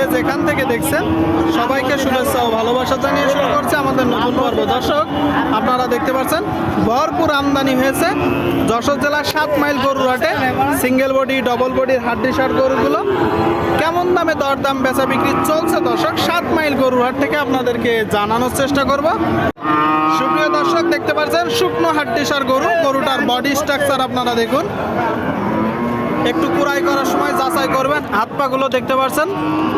যে যেখান থেকে দেখছেন, সবাইকে শুভেচ্ছা ও ভালোবাসা জানিয়ে শুরু করছে আমাদের নতুন পর্ব। দর্শক, আপনারা দেখতে পাচ্ছেন, ভরপুর আমদানি হয়েছে যশোর জেলার সাত মাইল গরুর হাটে। সিঙ্গেল বডি ডবল বডির হাড্ডি সার গরুগুলো কেমন দামে দরদাম বেচা বিক্রি চলছে দর্শক? সাত মাইল গরুর হাট থেকে আপনাদেরকে জানানোর চেষ্টা করব। সুপ্রিয় দর্শক, দেখতে পাচ্ছেন শুকনো হাড্ডি সার গরু, গরুটার বডি স্ট্রাকচার আপনারা দেখুন। একটু কুড়াই করার সময় যাচাই করবেন। হাত পাগুলো দেখতে পাচ্ছেন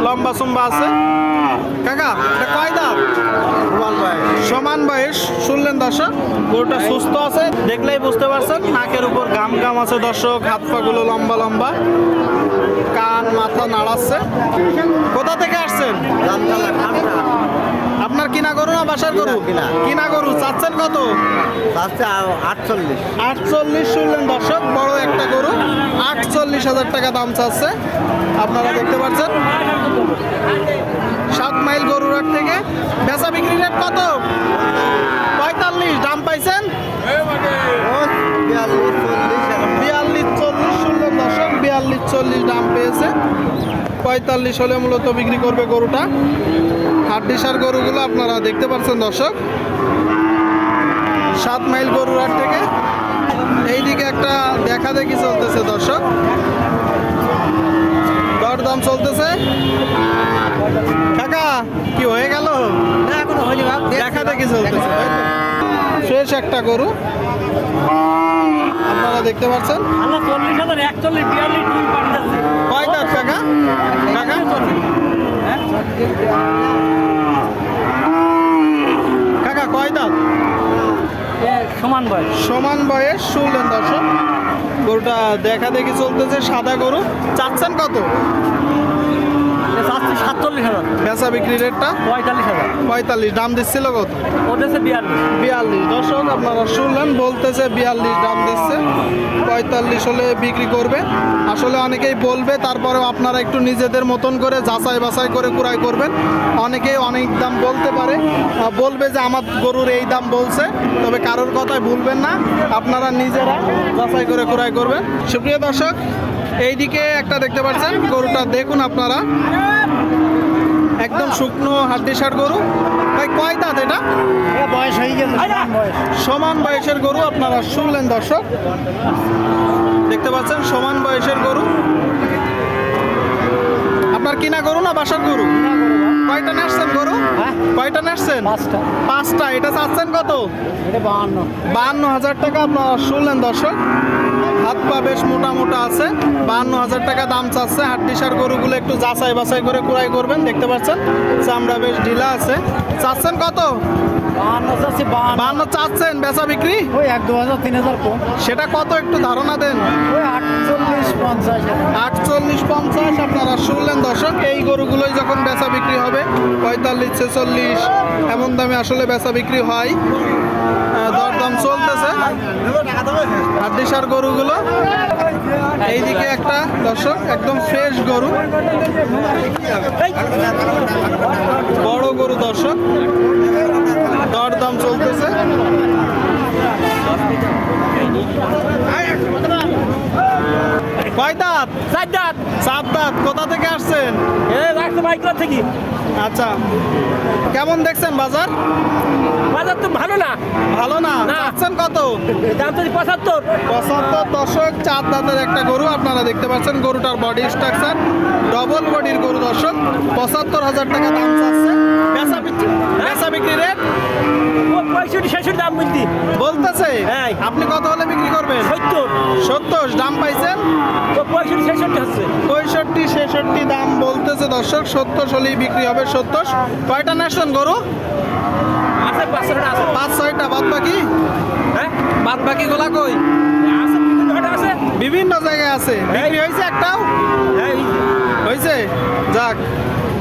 লম্বা সুম্বা আছে। কাকা এটা কয় দাম সমান বয়স। শুনলেন দর্শক? গরুটা সুস্থ আছে দেখলেই বুঝতে পারছেন নাকের উপর গাম গাম আছে দর্শক হাত পাগুলো লম্বা লম্বা। কান মাথা নাড়াচ্ছে। কোথা থেকে আসছেন? আপনার কিনা গরু না বাসার গরু? কিনা, কিনা। গরু চাচ্ছেন কত? চাচ্ছে আটচল্লিশ। আটচল্লিশ শুনলেন দর্শক বড় একটা গরু আটচল্লিশ হাজার টাকা দাম চাচ্ছে। আপনারা দেখতে পাচ্ছেন সাত মাইল গরু রাট থেকে। বেচা বিক্রি রেট কত? পঁয়তাল্লিশ হলে মূলত বিক্রি করবে গরুটা। হাড্ডিসার গরুগুলো আপনারা দেখতে পাচ্ছেন দর্শক। সাত মাইল গরুর হাট থেকে। এইদিকে একটা দেখা দেখি চলতেছে দর্শক। দরদাম চলতেছে। কাকা কি হয়ে গেল? দেখা দেখি চলতেছে। শেষ একটা গরু। আপনারা দেখতে পাচ্ছেন। চল্লিশ হাজার একচল্লিশ বিয়াল্লিশ দুই পাঠাচ্ছে কয় দাঁত কাকা কাকা কাকা কয় দাঁত? সমান বয়স। সমান বয়স শুনলেন দর্শক। গরুটা দেখা দেখি চলতেছে সাদা গরু। চাচ্ছেন কত? বেচা বিক্রি রেটটা? পঁয়তাল্লিশ হাজার। পঁয়তাল্লিশ দাম দিচ্ছিল কত? বিয়াল্লিশ। বিয়াল্লিশ। দর্শক আপনারা শুনলেন বলতেছে বিয়াল্লিশ দাম দিচ্ছে। পঁয়তাল্লিশ হলে বিক্রি করবে। আসলে অনেকেই বলবে তারপরেও আপনারা একটু নিজেদের মতন করে যাচাই বাছাই করে কুড়াই করবেন। অনেকেই অনেক দাম বলতে পারে। বলবে যে আমার গরুর এই দাম বলছে তবে কারোর কথায় ভুলবেন না। আপনারা নিজেরা যাচাই করে কুড়াই করবেন। সুপ্রিয় দর্শক এইদিকে একটা দেখতে পাচ্ছেন গরুটা দেখুন আপনারা। একদম শুকনো হাড্ডিসার গরু। ভাই কয় দাঁত এটা? বয়স হয়ে গেছে সমান বয়সের গরু আপনারা শুনলেন দর্শক। দেখতে পাচ্ছেন সমান বয়সের গরু। আপনার কিনা গরু না বাসার গরু? কয়টা নাচছেন গরু? হ্যাঁ? কয়টা নাচছেন? পাঁচটা। পাঁচটা। এটা চাচ্ছেন কত? এটা বাহান্ন। বাহান্ন হাজার টাকা আপনারা শুনলেন দর্শক। হাত পা বেশ মোটা মোটা আছে। বাহান্ন হাজার টাকা দাম চাচ্ছে। হাড্ডিসার গরুগুলো একটু যাচাই বাছাই করে কুড়াই করবেন দেখতে পাচ্ছেন? চামড়া বেশ ঢিলা আছে। চাচ্ছেন কত? বাহান্ন চাচ্ছেন বেচা বিক্রি? ওই এক দু হাজার তিন হাজার কম। সেটা কত একটু ধারণা দেন? ওই আটচল্লিশ পঞ্চাশ। আটচল্লিশ পঞ্চাশ আপনারা শুনলেন দর্শক এই গরুগুলোই যখন বেচা বিক্রি হবে পঁয়তাল্লিশ ছেচল্লিশ এমন দামে আসলে বেচা বিক্রি হয়। দরদাম চলতেছে। হাড্ডিসার গরুগুলো। এইদিকে একটা দর্শক, একদম ফ্রেশ গরু। বড় গরু দর্শক। দরদাম চলতেছে। কয় দাঁত চার দাঁত সাত দাঁত কোথা থেকে বাইকলা থেকে? আচ্ছা। কেমন দেখছেন বাজার? বাজার তো ভালো না। ভালো না। চাচ্ছেন কত? দাম তো পঁচাত্তর। পঁচাত্তর দশক চার দাঁতের একটা গরু আপনারা দেখতে পাচ্ছেন। গরুটার বডি স্ট্রাকচার ডবল বডির গরু দর্শক। পঁচাত্তর হাজার টাকা দাম চাচ্ছে। বেচা বিক্রি বেচা বিক্রি রেট পঁয়ষট্টি ছেষট্টি দাম বলতি বলতেছে? হ্যাঁ। আপনি কত হলে বিক্রি করবেন? সত্তর। সত্তর। দাম পাইছেন? পঁয়ষট্টি ছেষট্টি হচ্ছে। পঁয়ষট্টি ছেষট্টি দাম বলতেছে দর্শক সত্তর হলেই বিক্রি হবে সত্তর। কয়টা গরু? আছে আছে। পাঁচ ছয়টা বাদ বাকি হ্যাঁ? বাদ বাকি গোলা কই? আছে বিভিন্ন জায়গায় আছে। বিক্রি হয়েছে একটাও? হ্যাঁ হয়েছে? যাক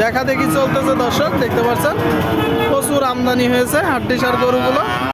দেখা দেখি চলতেছে দর্শক দেখতে পাচ্ছেন। প্রচুর আমদানি হয়েছে হাড্ডিসার গরুগুলো।